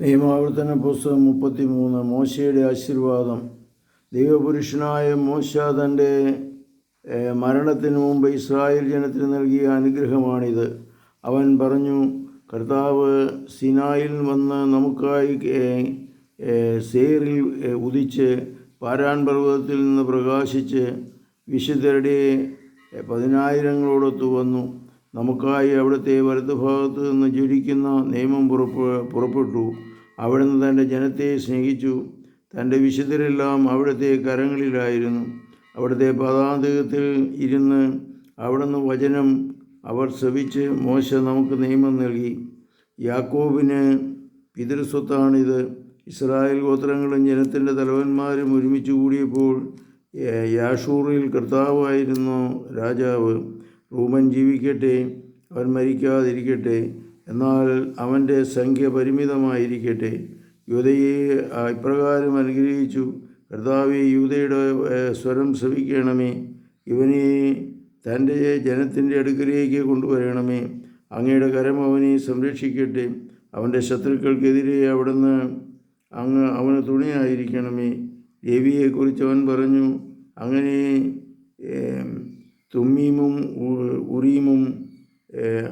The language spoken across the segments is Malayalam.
നിയമാവർത്തന പുസ്തകം മുപ്പത്തി മൂന്ന് മോശയുടെ ആശീർവാദം. ദൈവപുരുഷനായ മോശ തന്റെ മരണത്തിന് മുമ്പ് ഇസ്രായേൽ ജനത്തിന് നൽകിയ അനുഗ്രഹമാണിത്. അവൻ പറഞ്ഞു കർത്താവ് സിനായിൽ വന്ന് നമുക്കായി സേറിൽ ഉദിച്ച് പാരാൻ പർവതത്തിൽ നിന്ന് പ്രകാശിച്ച് വിശുദ്ധരുടെ പതിനായിരങ്ങളോടൊത്തു വന്നു. നമുക്കായി അവിടുത്തെ വലതുഭാഗത്ത് നിന്ന് ജ്വലിക്കുന്ന നിയമം പുറപ്പ് പുറപ്പെട്ടു. അവിടുന്ന് തന്റെ ജനത്തെ സ്നേഹിച്ചു. തന്റെ വിശുദ്ധരെല്ലാം അവിടുത്തെ കരങ്ങളിലായിരുന്നു. അവിടുത്തെ പതാന്തകത്തിൽ ഇരുന്ന് അവിടുന്ന് വചനം അവർ ശ്രവിച്ച് മോശ നമുക്ക് നിയമം നൽകി. യാക്കോബിന് പിതൃസ്വത്താണിത്. ഇസ്രായേൽ ഗോത്രങ്ങളും ജനത്തിന്റെ തലവന്മാരും ഒരുമിച്ച് കൂടിയപ്പോൾ യാഷൂറിൽ കർത്താവായിരുന്നു രാജാവ്. റൂമൻ ജീവിക്കട്ടെ അവൻ മരിക്കാതിരിക്കട്ടെ എന്നാൽ അവന്റെ സംഖ്യ പരിമിതമായിരിക്കട്ടെ. യൂതയെ ഇപ്രകാരം അനുഗ്രഹിച്ചു കർത്താവെ യൂതയുടെ സ്വരം ശ്രവിക്കണമേ. ഇവനെ തന്റെ ജനത്തിന്റെ അടുക്കലേക്ക് കൊണ്ടുവരണമേ. അങ്ങയുടെ കരം അവനെ സംരക്ഷിക്കട്ടെ. അവന്റെ ശത്രുക്കൾക്കെതിരെ അവിടുന്ന് അങ്ങ് അവന് തുണയായിരിക്കണമേ. ദേവിയെക്കുറിച്ച് അവൻ പറഞ്ഞു അങ്ങനെ തുമ്മീമും ഉറീമും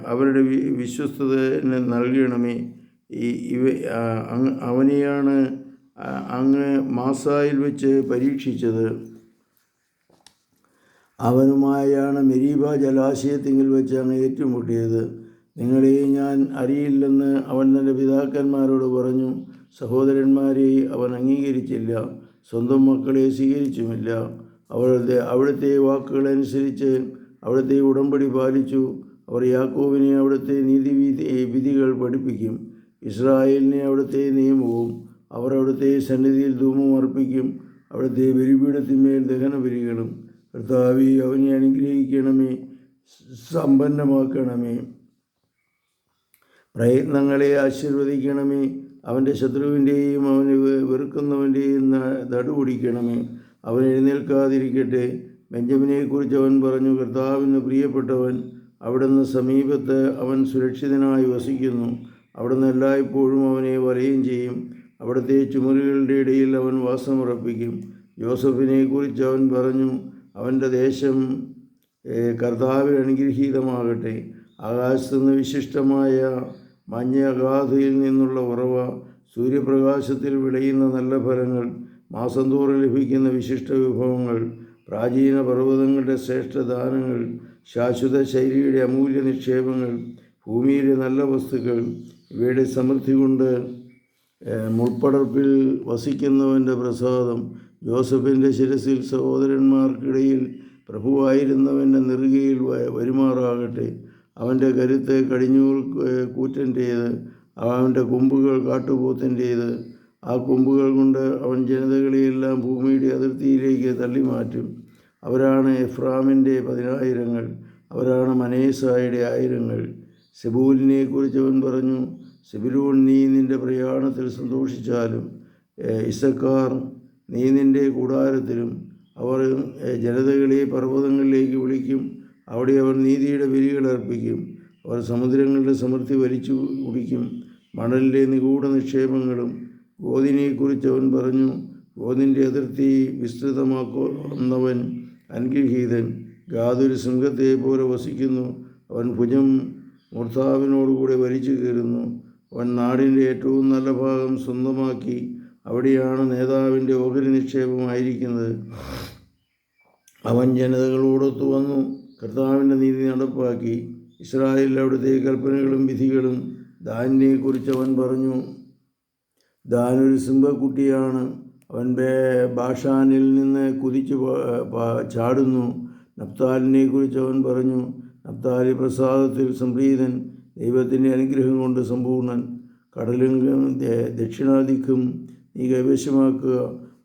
അവരുടെ വി- വിശ്വസ്തത നൽകണമേ. ഇവ അവനെയാണ് അങ്ങ് മാസായിൽ വെച്ച് പരീക്ഷിച്ചത്. അവനുമായാണ് മെരീബ ജലാശയത്തിങ്കിൽ വെച്ച് അങ്ങ് ഏറ്റുമുട്ടിയത്. നിങ്ങളെ ഞാൻ അറിയില്ലെന്ന് അവൻ തന്റെ പിതാക്കന്മാരോട് പറഞ്ഞു. സഹോദരന്മാരെ അവൻ അംഗീകരിച്ചില്ല. സ്വന്തം മക്കളെ സ്വീകരിച്ചുമില്ല. അവളുടെ അവിടുത്തെ വാക്കുകളനുസരിച്ച് അവിടുത്തെ ഉടമ്പടി പാലിച്ചു. അവർ യാക്കോബിനെ അവിടുത്തെ നീതിവിധി വിധികൾ പഠിപ്പിക്കും. ഇസ്രായേലിനെ അവിടുത്തെ നിയമവും അവർ അവിടുത്തെ സന്നിധിയിൽ ധൂമം അർപ്പിക്കും. അവിടുത്തെ ബലിപീഠത്തിന്മേൽ ദഹനബലികളും കർത്താവി അവനെ അനുഗ്രഹിക്കണമേ സമ്പന്നമാക്കണമേ. പ്രയത്നങ്ങളെ ആശീർവദിക്കണമേ. അവന്റെ ശത്രുവിന്റെയും അവനെ വെറുക്കുന്നവന്റെയും നടുപിടിക്കണമേ. അവൻ എഴുന്നേൽക്കാതിരിക്കട്ടെ. ബെഞ്ചമിനെക്കുറിച്ച് അവൻ പറഞ്ഞു കർത്താവിന് പ്രിയപ്പെട്ടവൻ അവിടുന്ന് സമീപത്ത് അവൻ സുരക്ഷിതനായി വസിക്കുന്നു. അവിടുന്ന് എല്ലായ്പ്പോഴും അവനെ വലയും ചെയ്യും. അവിടുത്തെ ചുമരുകളുടെ ഇടയിൽ അവൻ വാസമുറപ്പിക്കും. ജോസഫിനെക്കുറിച്ച് അവൻ പറഞ്ഞു അവന്റെ ദേശം കർത്താവിൽ അനുഗ്രഹീതമാകട്ടെ. ആകാശത്തു നിന്ന് വിശിഷ്ടമായ മഞ്ഞ അഗാധയിൽ നിന്നുള്ള ഉറവ സൂര്യപ്രകാശത്തിൽ വിളയുന്ന നല്ല ഫലങ്ങൾ മാസം തോറും ലഭിക്കുന്ന വിശിഷ്ട വിഭവങ്ങൾ പ്രാചീന പർവതങ്ങളുടെ ശ്രേഷ്ഠദാനങ്ങൾ ശാശ്വത ശൈലിയുടെ അമൂല്യ നിക്ഷേപങ്ങൾ ഭൂമിയിലെ നല്ല വസ്തുക്കൾ ഇവയുടെ സമൃദ്ധി കൊണ്ട് മുൾപ്പടർപ്പിൽ വസിക്കുന്നവന്റെ പ്രസാദം ജോസഫിന്റെ ശിരസിൽ സഹോദരന്മാർക്കിടയിൽ പ്രഭുവായിരുന്നവന്റെ നെറുകയിൽ വരുമാറാകട്ടെ. അവന്റെ കരുത്ത് കടിഞ്ഞൂൽ കൂറ്റന്റേത് അവന്റെ കൊമ്പുകൾ കാട്ടുപോത്തിന്റേത് ആ കൊമ്പുകൾ കൊണ്ട് അവൻ ജനതകളെയെല്ലാം ഭൂമിയുടെ അതിർത്തിയിലേക്ക് തള്ളി മാറ്റും അവരാണ് എഫ്രാമിന്റെ പതിനായിരങ്ങൾ. അവരാണ് മനേസായുടെ ആയിരങ്ങൾ. സെബൂലിനെ കുറിച്ച് അവൻ പറഞ്ഞു സെബിലൂൺ നീ നിന്റെ പ്രയാണത്തിൽ സന്തോഷിച്ചാലും ഇസക്കാർ നീ നിന്റെ കൂടാരത്തിലും അവർ ജനതകളെ പർവതങ്ങളിലേക്ക് വിളിക്കും. അവിടെ അവർ നീതിയുടെ വിരികൾ അർപ്പിക്കും. അവർ സമുദ്രങ്ങളുടെ സമൃദ്ധി വലിച്ചു കുടിക്കും. മണലിലെ നിഗൂഢ നിക്ഷേപങ്ങളും ഗോതിനെക്കുറിച്ച് അവൻ പറഞ്ഞു ഗോതിന്റെ അതിർത്തി വിസ്തൃതമാക്കുന്നവൻ അനുഗ്രഹീതൻ. ഗാതൊരു സിംഹത്തെ പോലെ വസിക്കുന്നു. അവൻ ഭുജം മൂർത്താവിനോടുകൂടെ വലിച്ചു കയറുന്നു. അവൻ നാടിന്റെ ഏറ്റവും നല്ല ഭാഗം സ്വന്തമാക്കി. അവിടെയാണ് നേതാവിന്റെ ഓഹരി നിക്ഷേപമായിരിക്കുന്നത് അവൻ ജനതകളോടൊത്തു വന്നു. കർത്താവിന്റെ നീതി നടപ്പാക്കി. ഇസ്രായേലിൽ അവിടുത്തെ കൽപ്പനകളും വിധികളും ദാനിനെക്കുറിച്ച് അവൻ പറഞ്ഞു. ദാൻ ഒരു സിംഹക്കുട്ടിയാണ് അവൻ ബാഷാനിൽ നിന്ന് കുതിച്ചു ചാടുന്നു. നപ്താലിനെ കുറിച്ച് അവൻ പറഞ്ഞു നപ്താലി പ്രസാദത്തിൽ സംപ്രീതൻ ദൈവത്തിന്റെ അനുഗ്രഹം കൊണ്ട് സമ്പൂർണൻ. കടലും ദക്ഷിണാദിക്കും നീ കൈവശമാക്കുക.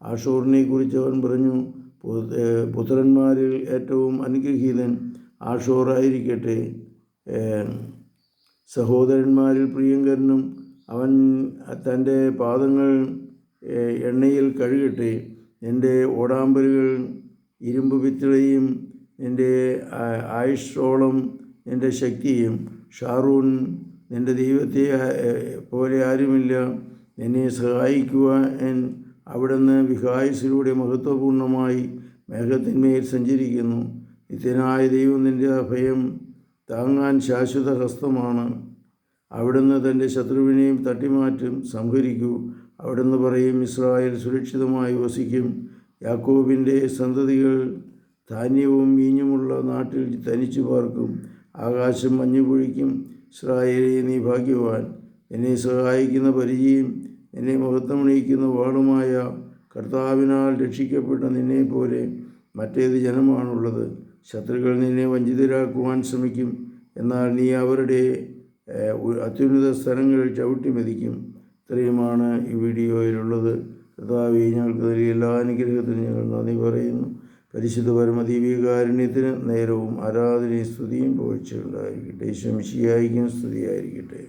ആഷോറിനെ കുറിച്ച് അവൻ പറഞ്ഞു പുത്രന്മാരിൽ ഏറ്റവും അനുഗ്രഹീതൻ ആഷോറായിരിക്കട്ടെ. സഹോദരന്മാരിൽ പ്രിയങ്കരനും അവൻ തന്റെ പാദങ്ങൾ എണ്ണയിൽ കഴുകട്ടെ എന്റെ ഓടാമ്പലുകൾ ഇരുമ്പ് വിത്തിളയും നിന്റെ ആ- ആയുഷോളം നിന്റെ ശക്തിയും ഷാറൂൺ എന്റെ ദൈവത്തെ പോലെ ആരുമില്ല നിന്നെ സഹായിക്കുവാൻ അവിടുന്ന് വിഹായുസിലൂടെ മഹത്വപൂർണമായി മേഘത്തിന്മേൽ സഞ്ചരിക്കുന്നു. നിത്യനായ ദൈവം നിന്റെ അഭയം താങ്ങാൻ ശാശ്വത ഹസ്തമാണ്. അവിടുന്ന് തന്റെ ശത്രുവിനെയും തട്ടിമാറ്റും സംഹരിക്കൂ. അവിടുന്ന് പറയും ഇസ്രായേൽ സുരക്ഷിതമായി വസിക്കും. യാക്കോബിന്റെ സന്തതികൾ ധാന്യവും മീഞ്ഞുമുള്ള നാട്ടിൽ തനിച്ചു പാർക്കും. ആകാശം മഞ്ഞു പൊഴിക്കും. ഇസ്രായേലെ നീ ഭാഗ്യവാൻ. എന്നെ സഹായിക്കുന്ന പരിചയം എന്നെ മഹത്വമണിയിക്കുന്ന വാളുമായ കർത്താവിനാൽ രക്ഷിക്കപ്പെട്ട നിന്നെപ്പോലെ മറ്റേത് ജനമാണുള്ളത്. ശത്രുക്കൾ നിന്നെ വഞ്ചിതരാക്കുവാൻ ശ്രമിക്കും. എന്നാൽ നീ അവരുടെ അത്യുന്നത സ്ഥലങ്ങളിൽ ചവിട്ടി മെതിക്കും. ഇത്രയുമാണ് ഈ വീഡിയോയിലുള്ളത്. കർത്താവെ ഞങ്ങൾക്ക് നൽകിയ എല്ലാ അനുഗ്രഹത്തിനും ഞങ്ങൾ നന്ദി പറയുന്നു. പരിശുദ്ധ പരമദീപികാരുണ്യത്തിന് നേരവും ആരാധനയും സ്തുതിയും പോഴ്ചയുണ്ടായിരിക്കട്ടെ ശംശിയായിരിക്കും സ്തുതിയായിരിക്കട്ടെ.